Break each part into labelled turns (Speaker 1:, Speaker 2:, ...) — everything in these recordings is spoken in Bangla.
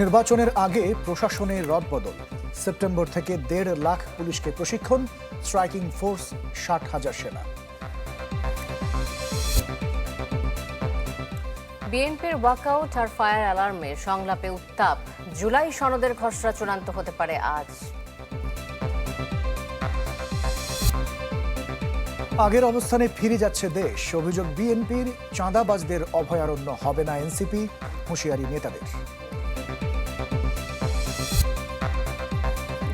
Speaker 1: নির্বাচনের আগে প্রশাসনের রদবদল সেপ্টেম্বর থেকে দেড় লাখ পুলিশকে প্রশিক্ষণ স্ট্রাইকিং ফোর্স ষাট হাজার সেনা।
Speaker 2: বিএনপির ওয়াকআউট আর ফায়ার অ্যালার্মে সংলাপে উত্তাপ। জুলাই সনদের খসড়া চূড়ান্ত হতে পারে আজ।
Speaker 1: আগের অবস্থানে ফিরে যাচ্ছে দেশ। অভিযোগ বিএনপির চাঁদাবাজদের অভয়ারণ্য হবে না এনসিপি হুঁশিয়ারি নেতাদের।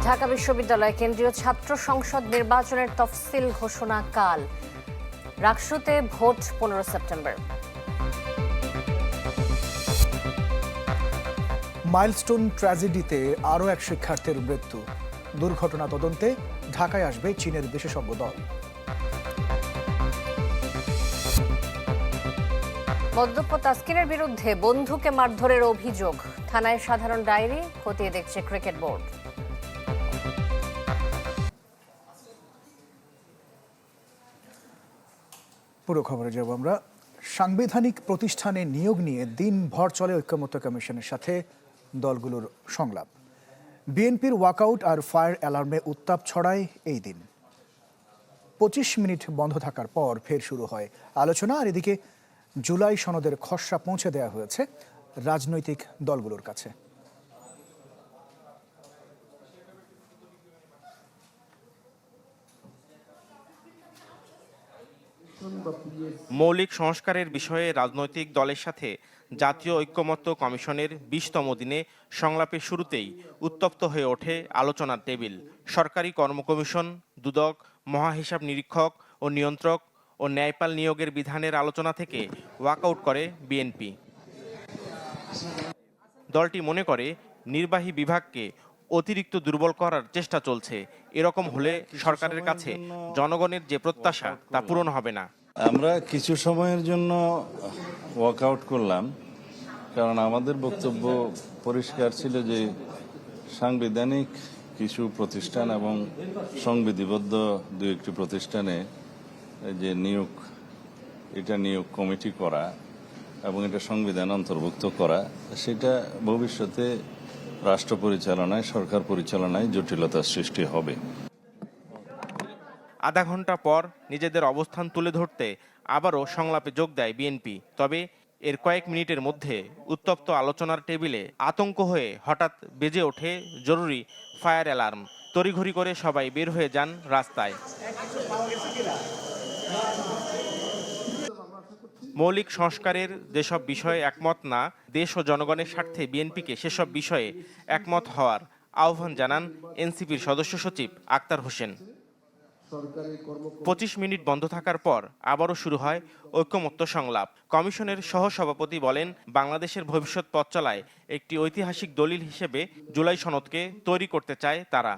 Speaker 2: ঢাকা বিশ্ববিদ্যালয় কেন্দ্রীয় ছাত্র সংসদ নির্বাচনের তফসিল ঘোষণা কাল। রাকসুতে ভোট পনেরো সেপ্টেম্বর।
Speaker 1: মাইলস্টোন ট্র্যাজেডিতে আরও এক শিক্ষার্থীর মৃত্যু। দুর্ঘটনা তদন্তে ঢাকায় আসবে চীনের বিশেষজ্ঞ দল।
Speaker 2: মদ্যপ তাস্কিনের বিরুদ্ধে বন্ধুকে মারধরের অভিযোগ। থানায় সাধারণ ডায়েরি খতিয়ে দেখছে ক্রিকেট বোর্ড।
Speaker 1: পুরো খবরে যাব আমরা। সাংবিধানিক প্রতিষ্ঠানে নিয়োগ নিয়ে দিনভর চলে ঐক্যমত্য কমিশনের সাথে দলগুলোর সংলাপ। বিএনপির ওয়াকআউট আর ফায়ার অ্যালার্মে উত্তাপ ছড়ায় এই দিন। পঁচিশ মিনিট বন্ধ থাকার পর ফের শুরু হয় আলোচনা, আর এদিকে জুলাই সনদের খসড়া পৌঁছে দেওয়া হয়েছে রাজনৈতিক দলগুলোর কাছে।
Speaker 3: মৌলিক সংস্কারের বিষয়ে রাজনৈতিক দলের সাথে জাতীয় ঐক্যমত্য কমিশনের বিশতম দিনে সংলাপের শুরুতেই উত্তপ্ত হয়ে ওঠে আলোচনার টেবিল। সরকারি কর্মকমিশন, দুদক, মহাহিসাব নিরীক্ষক ও নিয়ন্ত্রক ও ন্যায়পাল নিয়োগের বিধানের আলোচনা থেকে ওয়াকআউট করে বিএনপি। দলটি মনে করে, নির্বাহী বিভাগকে অতিরিক্ত দুর্বল করার চেষ্টা চলছে। এরকম হলে সরকারের কাছে জনগণের যে প্রত্যাশা তা পূরণ হবে না।
Speaker 4: আমরা কিছু সময়ের জন্য ওয়াকআউট করলাম, কারণ আমাদের বক্তব্য পরিষ্কার ছিল যে সাংবিধানিক কিছু প্রতিষ্ঠান এবং সংবিধিবদ্ধ দু একটি প্রতিষ্ঠানে যে নিয়োগ, এটা নিয়োগ কমিটি করা এবং এটা সংবিধান অন্তর্ভুক্ত করা, সেটা ভবিষ্যতে রাষ্ট্র পরিচালনায়, সরকার পরিচালনায় জটিলতার সৃষ্টি হবে।
Speaker 3: আধা ঘণ্টা পর নিজেদের অবস্থান তুলে ধরতে আবারও সংলাপে যোগ দেয় বিএনপি। তবে এর কয়েক মিনিটের মধ্যে উত্তপ্ত আলোচনার টেবিলে আতঙ্ক হয়ে হঠাৎ বেজে ওঠে জরুরি ফায়ার অ্যালার্ম। তড়িঘড়ি করে সবাই বের হয়ে যান রাস্তায়। মৌলিক সংস্কারের যেসব বিষয়ে একমত না, দেশ ও জনগণের স্বার্থে বিএনপিকে সেসব বিষয়ে একমত হওয়ার আহ্বান জানান এনসিপির সদস্য সচিব আক্তার হোসেন। পঁচিশ মিনিট বন্ধ থাকার পর আবারও শুরু হয় ঐক্যমত্য সংলাপ। কমিশনের সহসভাপতি বলেন বাংলাদেশের ভবিষ্যৎ পথ চলায় একটি ঐতিহাসিক দলিল হিসেবে জুলাই সনদকে তৈরি করতে চায় তারা।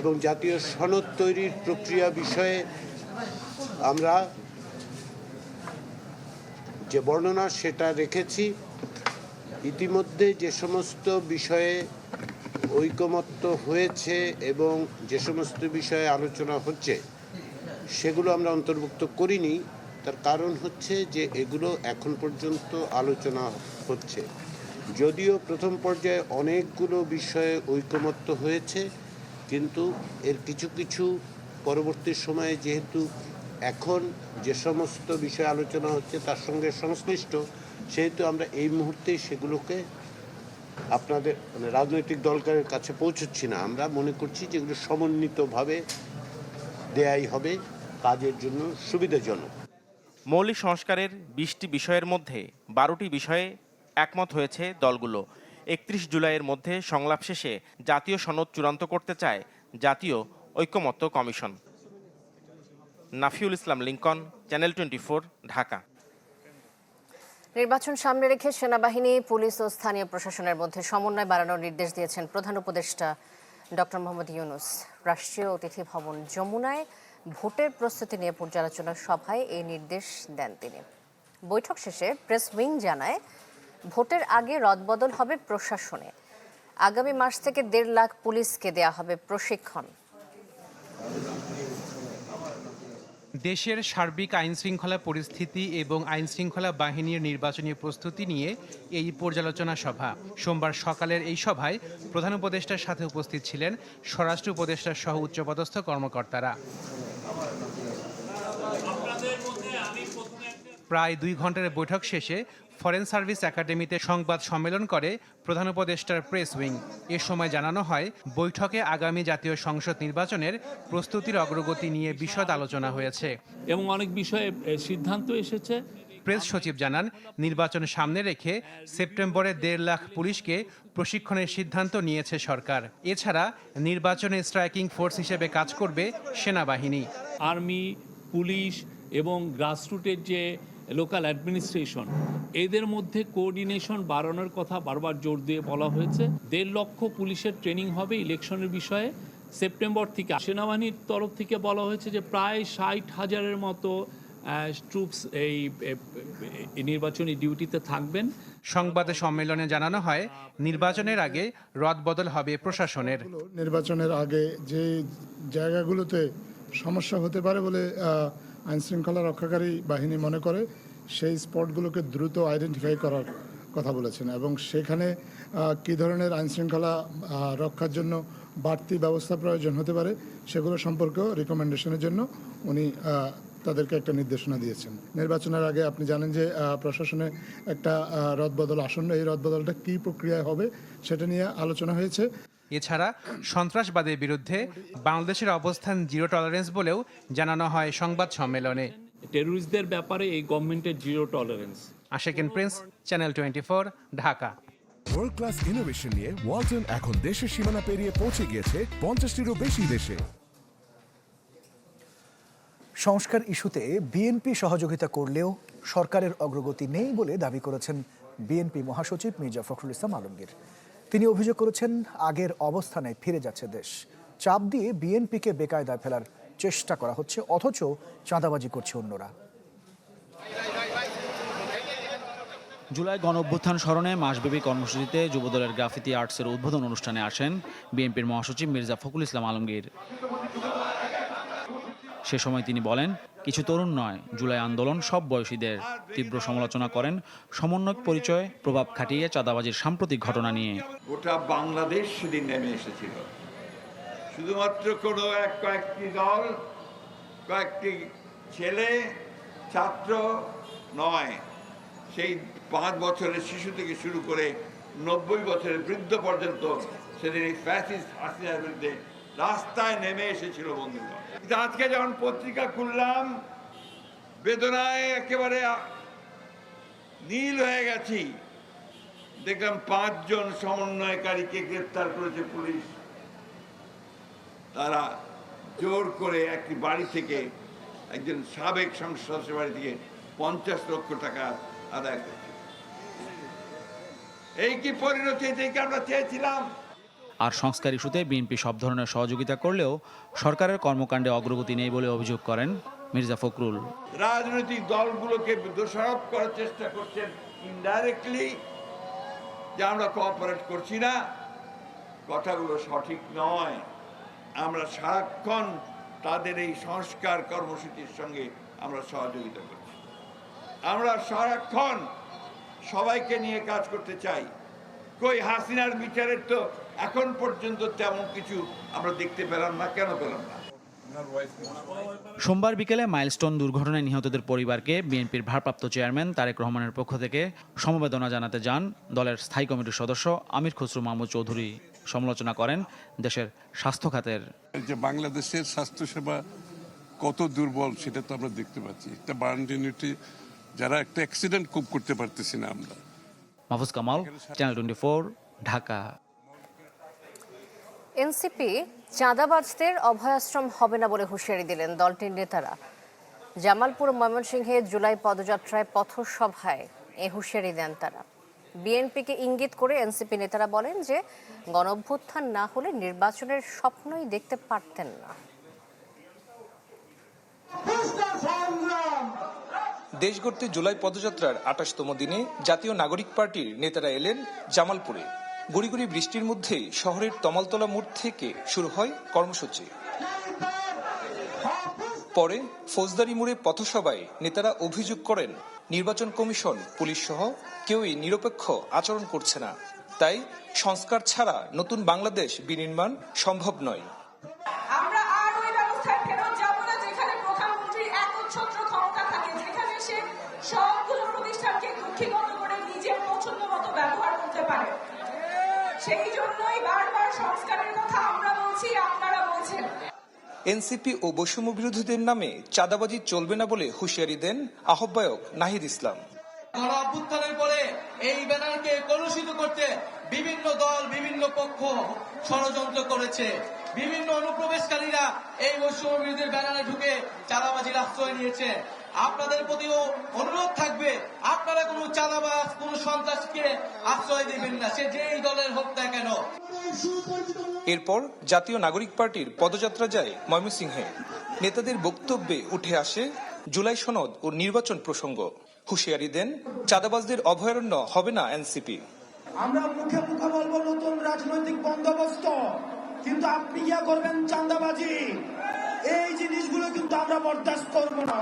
Speaker 5: এবং জাতীয় সনদ তৈরির প্রক্রিয়া বিষয়ে আমরা যে বর্ণনা সেটা রেখেছি ইতিমধ্যে যে সমস্ত বিষয়ে ঐকমত্য হয়েছে এবং যে সমস্ত বিষয়ে আলোচনা হচ্ছে, সেগুলো আমরা অন্তর্ভুক্ত করিনি। তার কারণ হচ্ছে যে এগুলো এখন পর্যন্ত আলোচনা হচ্ছে। যদিও প্রথম পর্যায়ে অনেকগুলো বিষয়ে ঐকমত্য হয়েছে, কিন্তু এর কিছু কিছু পরবর্তী সময়ে যেহেতু এখন যে সমস্ত বিষয় আলোচনা হচ্ছে তার সঙ্গে সংশ্লিষ্ট, সেহেতু আমরা এই মুহূর্তে সেগুলোকে আপনাদের মানে রাজনৈতিক দলকারের কাছে পৌঁছচ্ছি না। আমরা মনে করছি যেগুলো সমন্বিতভাবে দেয়াই হবে, কাজের জন্য সুবিধাজনক।
Speaker 3: মৌলিক সংস্কারের বিশটি বিষয়ের মধ্যে বারোটি বিষয়ে একমত হয়েছে দলগুলো। একত্রিশ জুলাইয়ের মধ্যে সংলাপ শেষে জাতীয় সনদ চূড়ান্ত করতে চায় জাতীয় ঐক্যমত্য commission. Nafiul Islam Linkon, channel twenty Dhaka.
Speaker 2: নির্বাচন সামনে রেখে সেনাবাহিনী, পুলিশ ও স্থানীয় প্রশাসনের মধ্যে সমন্বয় বাড়ানোর নির্দেশ দিয়েছেন প্রধান উপদেষ্টা ডক্টর মোহাম্মদ ইউনুস। রাষ্ট্রীয় অতিথি ভবন যমুনায় ভোটের প্রস্তুতি নিয়ে পর্যালোচনা সভায় এই নির্দেশ দেন তিনি। বৈঠক শেষে প্রেস উইং জানায়, ভোটের আগে রদবদল হবে প্রশাসনে। আগামী মাস থেকে দেড় লাখ পুলিশকে দেয়া হবে প্রশিক্ষণ।
Speaker 6: দেশের সার্বিক আইন শৃঙ্খলা পরিস্থিতি এবং আইন শৃঙ্খলা বাহিনীর নির্বাচনী প্রস্তুতি নিয়ে এই পর্যালোচনা সভা। সোমবার সকালের এই সভায় প্রধান উপদেষ্টার সাথে উপস্থিত ছিলেন স্বরাষ্ট্র উপদেষ্টা সহ উচ্চপদস্থ কর্মকর্তারা। প্রায় দুই ঘণ্টার বৈঠক শেষে ফরেন সার্ভিস একাডেমিতে সংবাদ সম্মেলন করে প্রধান উপদেষ্টার প্রেস উইং। এ সময় জানানো হয় বৈঠকে আগামী জাতীয় সংসদ নির্বাচনের প্রস্তুতির অগ্রগতি নিয়ে বিশদ আলোচনা হয়েছে।
Speaker 7: এবং অনেক বিষয়ে সিদ্ধান্ত এসেছে।
Speaker 6: প্রেস সচিব জানান নির্বাচন সামনে রেখে সেপ্টেম্বরে দেড় লাখ পুলিশকে প্রশিক্ষণের সিদ্ধান্ত নিয়েছে সরকার। এছাড়া নির্বাচনে স্ট্রাইকিং ফোর্স হিসেবে কাজ করবে সেনাবাহিনী।
Speaker 7: আর্মি পুলিশ এবং গ্রাসরুটের যে লোকাল অ্যাডমিনিস্ট্রেশন এদের মধ্যে কোঅর্ডিনেশন বাড়ানোর কথা বারবার জোর দিয়ে বলা হয়েছে। দেড় লক্ষ পুলিশের ট্রেনিং হবে ইলেকশনের বিষয়ে। সেপ্টেম্বর থেকে সেনাবাহিনীর তরফ থেকে বলা হয়েছে যে প্রায় ষাট হাজারের মতো ট্রুপস এই নির্বাচনী ডিউটিতে থাকবেন।
Speaker 6: সংবাদ সম্মেলনে জানানো হয় নির্বাচনের আগে রদবদল হবে প্রশাসনের।
Speaker 8: নির্বাচনের আগে যে জায়গাগুলোতে সমস্যা হতে পারে বলে আইন শৃঙ্খলা রক্ষাকারী বাহিনী মনে করে, সেই স্পটগুলোকে দ্রুত আইডেন্টিফাই করার কথা বলেছেন এবং সেখানে কী ধরনের আইন শৃঙ্খলা রক্ষার জন্য বাড়তি ব্যবস্থা প্রয়োজন হতে পারে সেগুলো সম্পর্কেও রিকমেন্ডেশনের জন্য উনি তাদেরকে একটা নির্দেশনা দিয়েছেন। নির্বাচনের আগে আপনি জানেন যে প্রশাসনে একটা রদবদল আসন্ন, এই রদবদলটা কী প্রক্রিয়ায় হবে সেটা নিয়ে আলোচনা হয়েছে।
Speaker 6: এছাড়া সন্ত্রাসবাদের বিরুদ্ধে বাংলাদেশের অবস্থান জিরো টলারেন্স বলেও জানানো হয় সংবাদ সম্মেলনে।
Speaker 7: টেরোরিস্টদের ব্যাপারে এই গভর্নমেন্টের zero tolerance.
Speaker 6: Ashekin Prince channel twenty Dhaka.
Speaker 9: World class innovation নিয়ে ওয়ালটন এখন দেশের সীমানা পেরিয়ে পৌঁছে গিয়েছে পঞ্চাশটিরও বেশি দেশে।
Speaker 1: সংস্কার ইস্যুতে বিএনপি সহযোগিতা করলেও সরকারের অগ্রগতি নেই বলে দাবি করেছেন বিএনপি মহাসচিব মির্জা ফখরুল ইসলাম আলমগীর। তিনি অভিযোগ করেছেন, আগের অবস্থানে ফিরে যাচ্ছে দেশ। চাপ দিয়ে বিএনপিকে বেকায়দায় ফেলার চেষ্টা করা হচ্ছে, অথচ চাঁদাবাজি করছে অন্যরা।
Speaker 10: জুলাই গণ অভ্যুত্থান স্মরণে মাসব্যাপী কর্মসূচিতে যুবদলের গ্রাফিতি আর্টসের উদ্বোধন অনুষ্ঠানে আসেন বিএনপির মহাসচিব মির্জা ফখরুল ইসলাম আলমগীর। সে সময় তিনি বলেন কিছু তরুণ নয়, জুলাই আন্দোলন সব বয়সীদের তীব্র সমালোচনা করেন। সমন্বয়ক পরিচয়, প্রভাব খাটিয়ে চাঁদাবাজির সাম্প্রতিক ঘটনা নিয়ে।
Speaker 11: গোটা বাংলাদেশ সেদিন নেমে এসেছিল। শুধুমাত্র কোনো এক কয়েকটি দল, কয়েকটি ছেলে, ছাত্র নয়, সেই পাঁচ বছরের শিশু থেকে শুরু করে নব্বই বছরের বৃদ্ধ পর্যন্ত সেদিন এই ফ্যাসিস্ট হাসিনার বিরুদ্ধে রাস্তায় নেমে এসেছিল বন্ধুগণ আজকে যখন পত্রিকা খুললাম, বেদনায় একেবারে নীল হয়ে গেছি। দেখলাম পাঁচজন সমন্বয়কারীকে গ্রেপ্তার করেছে পুলিশ। তারা জোর করে একটি বাড়ি থেকে একজন সাবেক সংসদ বাড়ি থেকে পঞ্চাশ লক্ষ টাকা আদায় করছে। এই কি পরিণতি? এটাই কি আমরা চেয়েছিলাম?
Speaker 10: আর সংস্কার ইস্যুতে বিএনপি সব ধরনের সহযোগিতা করলেও সরকারের কর্মকাণ্ডে অগ্রগতি নেই বলে অভিযোগ করেন মির্জা ফখরুল।
Speaker 11: রাজনৈতিক দলগুলোকে দোষারোপ করার চেষ্টা করছেন ইনডাইরেক্টলি যে আমরা কোঅপারেট করছি না। কথাগুলো সঠিক নয়। আমরা সারাক্ষণ তাদের এই সংস্কার কর্মসূচির সঙ্গে আমরা সহযোগিতা করছি। আমরা সারাক্ষণ সবাইকে নিয়ে কাজ করতে চাই। কই হাসিনার বিচারের তো এখন পর্যন্ত তেমন কিছু আমরা দেখতে পেলাম না কেন পেলাম না?
Speaker 10: সোমবার বিকেলে মাইলস্টোন দুর্ঘটনায় নিহতদের পরিবারকে বিএনপির ভারপ্রাপ্ত চেয়ারম্যান তারেক রহমানের পক্ষ থেকে সমবেদনা জানাতে যান দলের স্থায়ী কমিটির সদস্য আমির খসরু মাহমুদ চৌধুরী। সমালোচনা করেন দেশের স্বাস্থ্য খাতের।
Speaker 12: যে বাংলাদেশের স্বাস্থ্যসেবা কত দুর্বল সেটা তো আমরা দেখতে পাচ্ছি। একটা বার্ন ইউনিটি যারা একটা অ্যাক্সিডেন্ট খুব করতে পারতেছি না আমরা।
Speaker 10: Mahfuz Kamal channel twenty Dhaka.
Speaker 2: NCP চাঁদাবাজদের অভয়াশ্রম হবে না বলে হুঁশিয়ারি দিলেন দলটির নেতারা। জামালপুর ময়মনসিংহে জুলাই পদযাত্রায় পথসভায় এ হুঁশিয়ারি দেন তারা। বিএনপিকে ইঙ্গিত করে এনসিপি নেতারা বলেন যে, গণঅভ্যুত্থান না হলে নির্বাচনের স্বপ্নই দেখতে পারতেন না।
Speaker 13: দেশ গড়তে জুলাই পদযাত্রার আঠাশতম দিনে জাতীয় নাগরিক পার্টির নেতারা এলেন জামালপুরে। গুড়িগুড়ি বৃষ্টির মধ্যে শহরের তমালতলা মোড় থেকে শুরু হয় কর্মসূচি। পরে ফৌজদারি মোড়ে পথসভায় নেতারা অভিযোগ করেন, নির্বাচন কমিশন, পুলিশ সহ কেউই নিরপেক্ষ আচরণ করছে না। তাই সংস্কার ছাড়া নতুন বাংলাদেশ বিনির্মাণ সম্ভব নয়। এনসিপি ও বৈষম্য বিরোধীদের নামে চাঁদাবাজি চলবে না বলে হুঁশিয়ারি দেন আহ্বায়ক নাহিদ ইসলাম।
Speaker 14: গণ অভ্যুত্থানের পরে এই ব্যানারকে কলুষিত করতে বিভিন্ন দল, বিভিন্ন পক্ষ ষড়যন্ত্র করেছে। বিভিন্ন অনুপ্রবেশকারীরা এই বৈষম্য বিরোধীর ব্যানারে ঢুকে চাঁদাবাজির আশ্রয় নিয়েছে। আপনাদের প্রতিও অনুরোধ থাকবে আপনারা কোনো চাঁদাবাজ কোনো সন্ত্রাসকে আশ্রয় দিবেন না সে যেই দলের হোক না কেন।
Speaker 13: এরপর জাতীয় নাগরিক পার্টির পদযাত্রা যায় ময়মনসিংহে। নেতাদের বক্তব্যে উঠে আসে জুলাই সনদ ও নির্বাচন প্রসঙ্গ। হুঁশিয়ারি দেন চাঁদাবাজদের অভয়ারণ্য হবে না এনসিপি।
Speaker 14: আমরা মুখে মুখে বলব নতুন রাজনৈতিক বন্দোবস্ত। কিন্তু আপনি ইয়া করবেন চাঁদাবাজি? এই জিনিসগুলো কিন্তু আমরা বরদাস্ত করব না।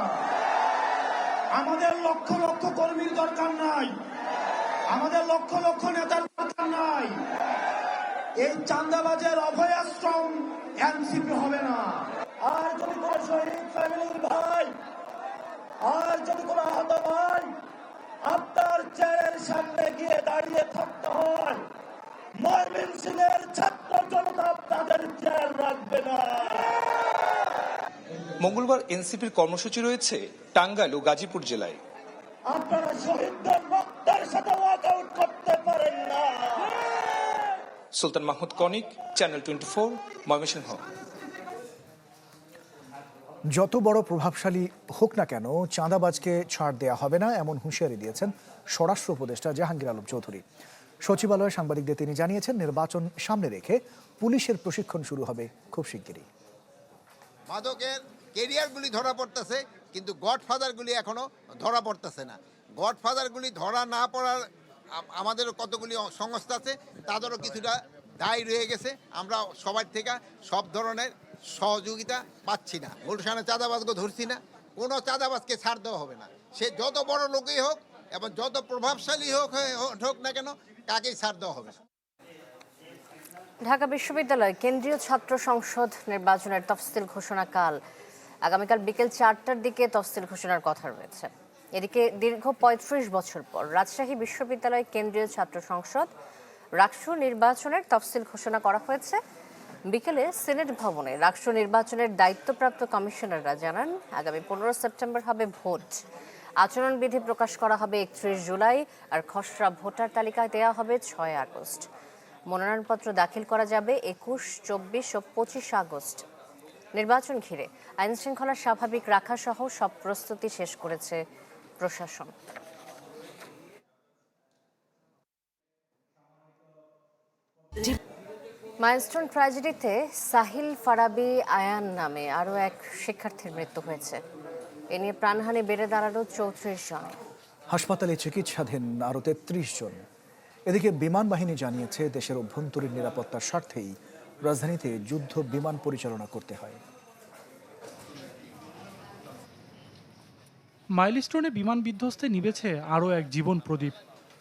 Speaker 14: আমাদের লক্ষ লক্ষ কর্মীর দরকার নাই। আমাদের লক্ষ লক্ষ নেতার দরকার নাই। এই চাঁদাবাজের অভয়াশ্রম এনসিপি হবে না। আর যদি কোনো শহীদ ফ্যামিলির ভাই, আর যদি কোনো আহত ভাই আপনার চেয়ারের সামনে গিয়ে দাঁড়িয়ে থাকতে হয়, ময়মনসিংহের ছাত্র জনতা আপনাদের চেয়ার রাখবে না।
Speaker 13: মঙ্গলবার এনসিপির কর্মসূচি রয়েছে টাঙ্গাইল ও গাজীপুর জেলায়।
Speaker 14: আপনারা শহীদদের রক্তের সাথে ওয়াক আউট করতে পারেন না।
Speaker 13: Sultan Mahmud Konik channel twenty four Mymensingh.
Speaker 1: যত বড় প্রভাবশালী হোক না কেন চাঁদাবাজকে ছাড় দেয়া হবে না এমন হুঁশিয়ারি দিয়েছেন স্বরাষ্ট্র উপদেষ্টা জাহাঙ্গীর আলম চৌধুরী। সচিবালয়ে সাংবাদিকদের তিনি জানিয়েছেন নির্বাচন সামনে রেখে পুলিশের প্রশিক্ষণ শুরু হবে খুব শিগগিরই।
Speaker 15: মাদকের কেরিয়ারগুলি ধরা পড়তেছে, কিন্তু গডফাদারগুলি এখনও ধরা পড়তেছে না। গডফাদারগুলি ধরা না পড়ার আম- আমাদেরও কতগুলি সংস্থা আছে, তাদেরও কিছুটা দায় রয়ে গেছে। আমরা সবার থেকে সব ধরনের সহযোগিতা পাচ্ছি না। গুলশানে চাঁদাবাজকে ধরছি না। কোনো চাঁদাবাজকে ছাড় দেওয়া হবে না। সে যত বড় লোকই হোক এবং যত প্রভাবশালী হোক হোক না কেন, কাকেই ছাড় দেওয়া হবে? না
Speaker 2: ঢাকা বিশ্ববিদ্যালয় কেন্দ্রীয় ছাত্র সংসদ নির্বাচনের তফসিল ঘোষণা কাল আগামীকাল বিকেল চারটার দিকে তফসিল ঘোষণার কথা রয়েছে। এদিকে দীর্ঘ পঁয়ত্রিশ বছর পর রাজশাহী বিশ্ববিদ্যালয় কেন্দ্রীয় ছাত্র সংসদ রাষ্ট্র নির্বাচনের তফসিল ঘোষণা করা হয়েছে। বিকেলে সিনেট ভবনে রাষ্ট্র নির্বাচনের দায়িত্বপ্রাপ্ত কমিশনাররা জানান, আগামী পনেরো সেপ্টেম্বর হবে ভোট। আচরণবিধি প্রকাশ করা হবে একত্রিশ জুলাই আর খসড়া ভোটার তালিকায় দেওয়া হবে ছয় আগস্ট। মনোনয়নপত্র দাখিল করা যাবে একুশ, চব্বিশ ও পঁচিশ আগস্ট। নির্বাচন ঘিরে আইন শৃঙ্খলা স্বাভাবিক রাখা সহ সব প্রস্তুতি শেষ করেছে প্রশাসন। মাইলস্টোন ট্র্যাজেডিতে সাহিল ফারাবি আয়ান নামে আরও এক শিক্ষার্থীর মৃত্যু হয়েছে। এ নিয়ে প্রাণহানি বেড়ে দাঁড়াল চৌত্রিশ জন।
Speaker 1: হাসপাতালে চিকিৎসাধীন আরও তেত্রিশ জন। এদিকে বিমান বাহিনী জানিয়েছে, দেশের অভ্যন্তরীণ নিরাপত্তার স্বার্থেই রাজধানীতে যুদ্ধ বিমান পরিচালনা করতে হয়।
Speaker 16: মাইলস্টোনে বিমান বিধ্বস্তে নিবেছে আরও এক জীবন প্রদীপ।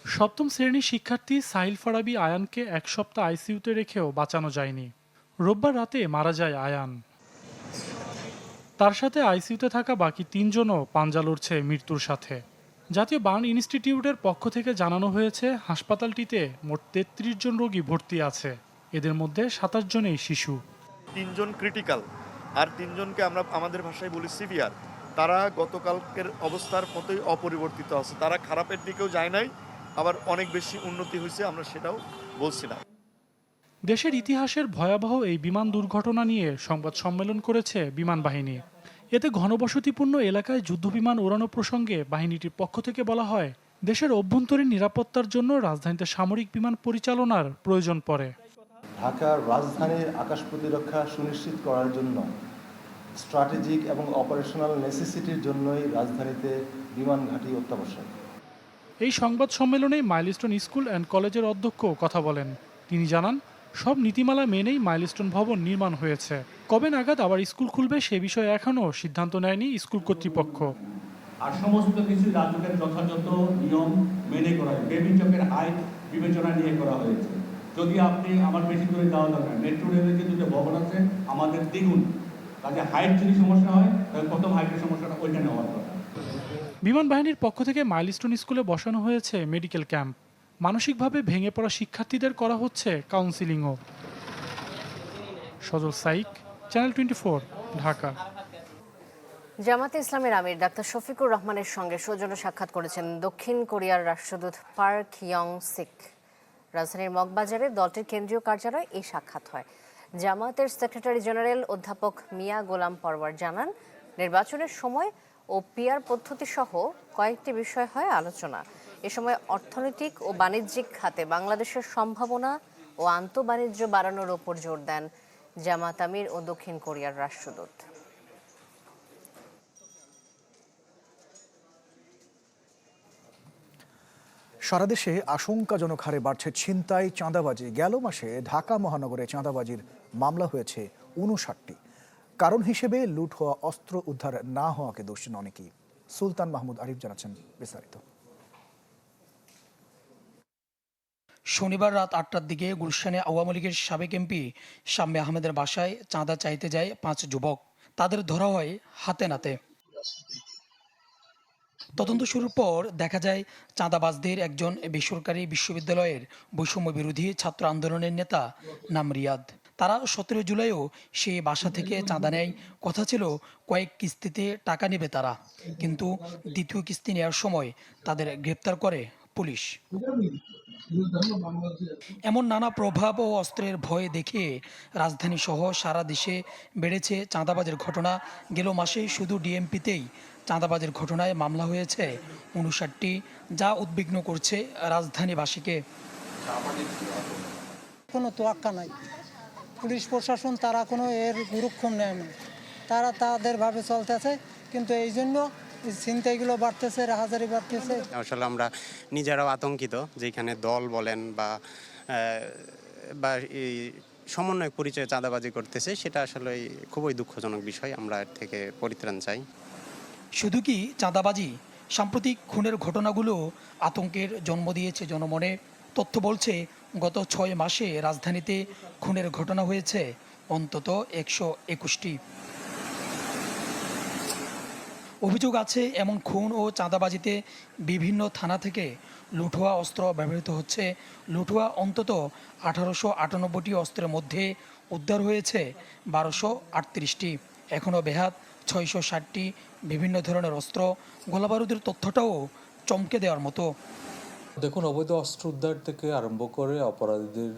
Speaker 16: সপ্তম শ্রেণির শিক্ষার্থী সাহিল ফারাবি আয়ানকে এক সপ্তাহ আইসিইউতে রেখেও বাঁচানো যায়নি। রোববার রাতে মারা যায় আয়ান। তার সাথে আইসিইউতে থাকা বাকি তিনজনও পাঞ্জা লড়ছে মৃত্যুর সাথে। জাতীয় বার্ন ইনস্টিটিউটের পক্ষ থেকে জানানো হয়েছে, হাসপাতালটিতে মোট তেত্রিশ জন রোগী ভর্তি আছে। এদের মধ্যে সাতাশ জনেই শিশু।
Speaker 17: তিনজন ক্রিটিক্যাল আর তিনজনকে আমরা আমাদের ভাষায় বলি সিভিয়ার তারা গতকালকের অবস্থার মতোই অপরিবর্তিত আছে। তারা খারাপের দিকেও যায় নাই আবার অনেক বেশি উন্নতি হয়েছে আমরা সেটাও বলছি না।
Speaker 16: দেশের ইতিহাসের ভয়াবহ এই বিমান দুর্ঘটনা নিয়ে সংবাদ সম্মেলন করেছে বিমান বাহিনী। এতে ঘনবসতিপূর্ণ এলাকায় যুদ্ধবিমান ওড়ানো প্রসঙ্গে বাহিনীটির পক্ষ থেকে বলা হয় দেশের অভ্যন্তরীণ নিরাপত্তার জন্য রাজধানীতে সামরিক বিমান পরিচালনার প্রয়োজন পড়ে।
Speaker 18: ঢাকার রাজধানীর আকাশ প্রতিরক্ষা সুনিশ্চিত করার জন্য স্ট্র্যাটেজিক এবং অপারেশনাল নেসেসিটির জন্যই রাজধানীতে বিমান ঘাঁটি অত্যাবশ্যক।
Speaker 16: এই সংবাদ সম্মেলনে মাইলস্টোন স্কুল অ্যান্ড কলেজের অধ্যক্ষ কথা বলেন। তিনি জানান সব নীতিমালা মেনেই মাইলস্টোন ভবন নির্মাণ হয়েছে। কবে নাগাদ আবার স্কুল খুলবে সে বিষয়ে এখনও সিদ্ধান্ত নেয়নি স্কুল কর্তৃপক্ষ।
Speaker 19: আর সমস্ত কিছু রাজ্যের যথাযথ নিয়ম মেনে করা হয় বেবি চকের আইন বিবেচনা নিয়ে করা হয়েছে। যদি আপনি আমার বেশি করে দেওয়া দরকার মেট্রো রেলের যে দুটো ভবন আছে আমাদের দ্বিগুণ। কাজে হাইট যদি সমস্যা হয় তাহলে প্রথম হাইটের সমস্যাটা ওইখানে হওয়ার কথা।
Speaker 16: বিমান বাহিনীর পক্ষ থেকে মাইলস্টোন স্কুলে বসানো হয়েছে মেডিকেল ক্যাম্প। মানসিকভাবে ভেঙে পড়া শিক্ষার্থীদের করা হচ্ছে কাউন্সিলিংও সজল সাইক চ্যানেল টোয়েন্টি ঢাকা।
Speaker 2: জামাতে ইসলামের আমির ডাক্তার শফিকুর রহমানের সঙ্গে সৌজন্য সাক্ষাৎ করেছেন দক্ষিণ কোরিয়ার রাষ্ট্রদূত পার্ক ইয়ং সিক রাজধানীর মগবাজারে দলটির কেন্দ্রীয় কার্যালয়ে এই সাক্ষাৎ হয়। জামায়াতের সেক্রেটারি জেনারেল অধ্যাপক মিয়া গোলাম পরওয়ার জানান, নির্বাচনের সময় ও পিয়ার পদ্ধতি সহ কয়েকটি বিষয় হয় আলোচনা। এ সময় অর্থনৈতিক ও বাণিজ্যিক খাতে বাংলাদেশের সম্ভাবনা ও আন্তঃবাণিজ্য বাড়ানোর ওপর জোর দেন জামাত আমির ও দক্ষিণ কোরিয়ার রাষ্ট্রদূত।
Speaker 1: সারা দেশে আশঙ্কাজনক হারে বাড়ছে ছিনতাই, চাঁদাবাজি। গেল মাসে ঢাকা মহানগরে চাঁদাবাজির মামলা হয়েছে উনষাটটি কারণ হিসেবে লুট হওয়া অস্ত্র উদ্ধার না হওয়াকে দোষ অনেকেই। সুলতান মাহমুদ আরিফ জানাচ্ছেন বিস্তারিত।
Speaker 20: শনিবার রাত আটটার দিকে গুলশানে আওয়ামী লীগের সাবেক এমপি শাম্মে আহমেদের বাসায় চাঁদা চাইতে যায় পাঁচ যুবক। তাদের ধরা হয় হাতে নাতে। তদন্ত শুরুর পর দেখা যায় চাঁদাবাজদের একজন বেসরকারি বিশ্ববিদ্যালয়ের বৈষম্য বিরোধী ছাত্র আন্দোলনের নেতা নাম রিয়াদ। তারা সতেরো জুলাইও সে বাসা থেকে চাঁদা নেয়। কথা ছিল, কয়েক কিস্তিতে টাকা নেবে তারা। কিন্তু দ্বিতীয় কিস্তি নেওয়ার সময় তাদের গ্রেপ্তার করে পুলিশ। এমন নানা প্রভাব ও অস্ত্রের ভয় দেখে রাজধানী সহ সারা দেশে বেড়েছে চাঁদাবাজের ঘটনা। গেল মাসে শুধু ডিএমপিতেই চাঁদাবাজের ঘটনায় মামলা হয়েছে উনষাটটি যা উদ্বিগ্ন করছে রাজধানীবাসীকে।
Speaker 21: কোনো তোয়াক্কা নাই। পুলিশ প্রশাসন তারা কোনো এর গুরুক্ষণ নেয় না। তারা তাদের ভাবে চলতেছে কিন্তু এই জন্য ছিনতাইগুলো বাড়তেছে রাহাজারি বাড়তেছে।
Speaker 22: আসলে আমরা নিজেরাও আতঙ্কিত যেখানে দল বলেন বা বা এই সমন্বয় পরিচয় চাঁদাবাজি করতেছে সেটা আসলে খুবই দুঃখজনক বিষয় আমরা এর থেকে পরিত্রাণ চাই।
Speaker 20: শুধু কি চাঁদাবাজি? সাম্প্রতিক খুনের ঘটনাগুলো আতঙ্কের জন্ম দিয়েছে জনমনে। তথ্য বলছে, গত ছয় মাসে রাজধানীতে খুনের ঘটনা হয়েছে অন্তত একশো একুশটি। অভিযোগ আছে, এমন খুন ও চাঁদাবাজিতে বিভিন্ন থানা থেকে লুঠোয়া অস্ত্র ব্যবহৃত হচ্ছে। লুঠোয়া অন্তত আঠারোশো আটানব্বইটি অস্ত্রের মধ্যে উদ্ধার হয়েছে বারোশো আটত্রিশটি। এখনও বেহাত ছয়শো ষাটটি বিভিন্ন ধরনের অস্ত্র গোলাবারুদের তথ্যটাও চমকে দেওয়ার মতো।
Speaker 23: দেখুন, অবৈধ অস্ত্র উদ্ধার থেকে আরম্ভ করে অপরাধীদের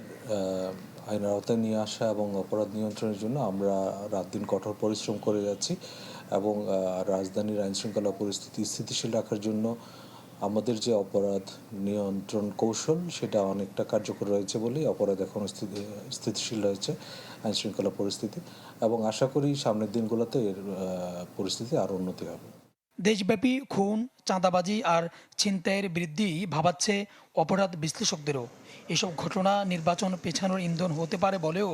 Speaker 23: আইনের আওতায় নিয়ে আসা এবং অপরাধ নিয়ন্ত্রণের জন্য আমরা রাত দিন কঠোর পরিশ্রম করে যাচ্ছি এবং রাজধানীর আইনশৃঙ্খলা পরিস্থিতি স্থিতিশীল রাখার জন্য আমাদের যে অপরাধ নিয়ন্ত্রণ কৌশল সেটা অনেকটা কার্যকর রয়েছে বলেই অপরাধ এখন স্থিতিশীল রয়েছে আইন শৃঙ্খলা পরিস্থিতি এবং আশা করি সামনের দিনগুলোতে এর পরিস্থিতি আরও উন্নতি হবে।
Speaker 20: দেশব্যাপী খুন চাঁদাবাজি আর ছিনতাইয়ের বৃদ্ধি ভাবাচ্ছে অপরাধ বিশ্লেষকদেরও। এসব ঘটনা নির্বাচন পেছানোর ইন্ধন হতে পারে বলেও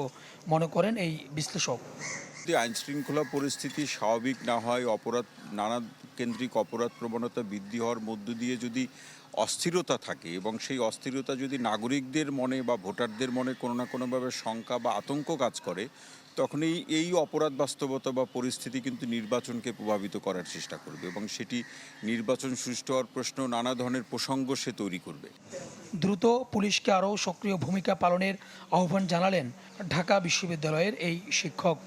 Speaker 20: মনে করেন এই বিশ্লেষক।
Speaker 24: যদি আইন শৃঙ্খলা পরিস্থিতি স্বাভাবিক না হয় অপরাধ নানা কেন্দ্রিক অপরাধ প্রবণতা বৃদ্ধি হওয়ার মধ্য দিয়ে যদি অস্থিরতা থাকে এবং সেই অস্থিরতা যদি নাগরিকদের মনে বা ভোটারদের মনে কোনো না কোনোভাবে শঙ্কা বা আতঙ্ক কাজ করে, তখন এই এই অপরাধ বাস্তবতা বা পরিস্থিতি কিন্তু নির্বাচনকে প্রভাবিত করার চেষ্টা করবে এবং সেটি নির্বাচন সুষ্ঠু হওয়ার প্রশ্ন নানা ধরনের প্রসঙ্গ সে তৈরি করবে।
Speaker 20: দ্রুত পুলিশকে আরও সক্রিয় ভূমিকা পালনের আহ্বান জানালেন ঢাকা বিশ্ববিদ্যালয়ের এই শিক্ষক।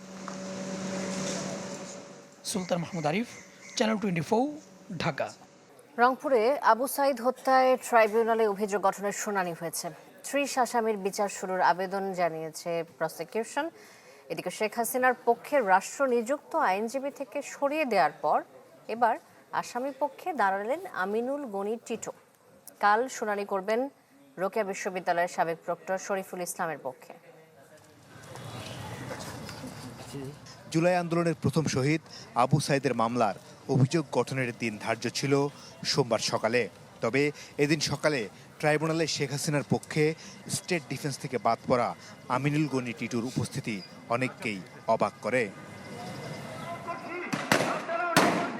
Speaker 20: সুলতান মাহমুদ আরিফ। চ্যানেল টোয়েন্টি ঢাকা
Speaker 2: রংপুরে আবু সাইদ হত্যায় ট্রাইব্যুনালে অভিযোগ গঠনের শুনানি হয়েছে। ত্রিশ আসামির বিচার শুরুর আবেদন জানিয়েছে প্রসিকিউশন। এদিকে শেখ হাসিনার পক্ষে রাষ্ট্র নিযুক্ত আইনজীবী থেকে সরিয়ে দেওয়ার পর এবার আসামি পক্ষে দাঁড়ালেন আমিনুল গনি টিটো। কাল শুনানি করবেন রোকেয়া বিশ্ববিদ্যালয়ের সাবেক প্রক্টর শরীফুল ইসলামের পক্ষে।
Speaker 25: জুলাই আন্দোলনের প্রথম শহীদ আবু সাইদের মামলার অভিযোগ গঠনের দিন ধার্য ছিল সোমবার সকালে। তবে এদিন সকালে ট্রাইব্যুনালে শেখ হাসিনার পক্ষে স্টেট ডিফেন্স থেকে বাদ পড়া আমিনুল গনি টিটুর উপস্থিতি অনেককেই অবাক করে।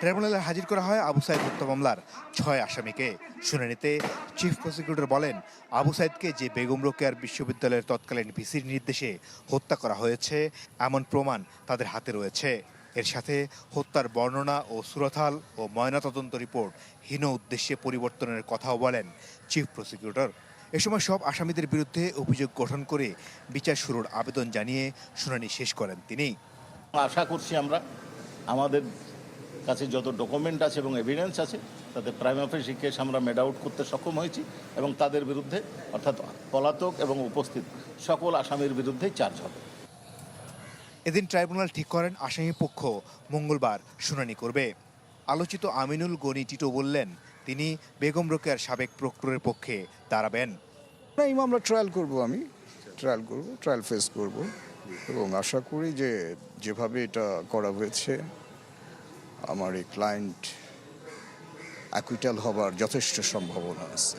Speaker 25: ট্রাইব্যুনালে হাজির করা হয় আবু সাইদ হত্যা মামলার ছয় আসামিকে। শুনানিতে চিফ প্রসিকিউটর বলেন, আবু সাইদকে যে বেগম রোকেয়ার বিশ্ববিদ্যালয়ের তৎকালীন ভিসির নির্দেশে হত্যা করা হয়েছে, এমন প্রমাণ তাদের হাতে রয়েছে। এর সাথে হত্যার বর্ণনা ও সুরথাল ও ময়নাতদন্ত রিপোর্ট হীন উদ্দেশ্যে পরিবর্তনের কথাও বলেন চিফ প্রসিকিউটর। এ সময় সব আসামিদের বিরুদ্ধে অভিযোগ গঠন করে বিচার শুরুর আবেদন জানিয়ে শুনানি শেষ করেন তিনি।
Speaker 26: আশা করছি আমরা আমাদের কাছে যত ডকুমেন্ট আছে এবং এভিডেন্স আছে, তাতে প্রাইম অফিস কেস আমরা মেড আউট করতে সক্ষম হয়েছি এবং তাদের বিরুদ্ধে অর্থাৎ পলাতক এবং উপস্থিত সকল আসামির বিরুদ্ধেই চার্জ হবে।
Speaker 25: এদিন ট্রাইব্যুনাল ঠিক করেন আসামি পক্ষ মঙ্গলবার শুনানি করবে। আলোচিত আমিনুল গনি টিটো বললেন তিনি বেগম রোকেয়ার সাবেক প্রক্টরের পক্ষে দাঁড়াবেন।
Speaker 27: না এই মামলা ট্রায়াল করব আমি। ট্রায়াল করব ট্রায়াল ফেস করব। এবং আশা করি যে যেভাবে এটা করা হয়েছে আমার এই ক্লায়েন্ট অ্যাকুইটাল হবার যথেষ্ট সম্ভাবনা আছে।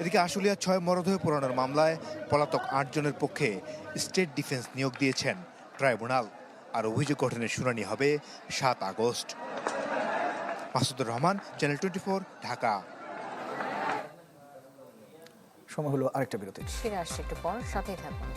Speaker 25: এদিকে আশুলিয়া ছয় মরদেহ পোড়ানোর মামলায় পলাতক আটজনের পক্ষে স্টেট ডিফেন্স নিয়োগ দিয়েছেন ট্রাইব্যুনাল আর অভিযোগ গঠনের শুনানি হবে সাত August. Masudur Rahman channel twenty four Dhaka.
Speaker 1: সময় হলো আরেকটা বিরতি
Speaker 2: ফিরে আসছি একটু পর সাথেই থাকুন।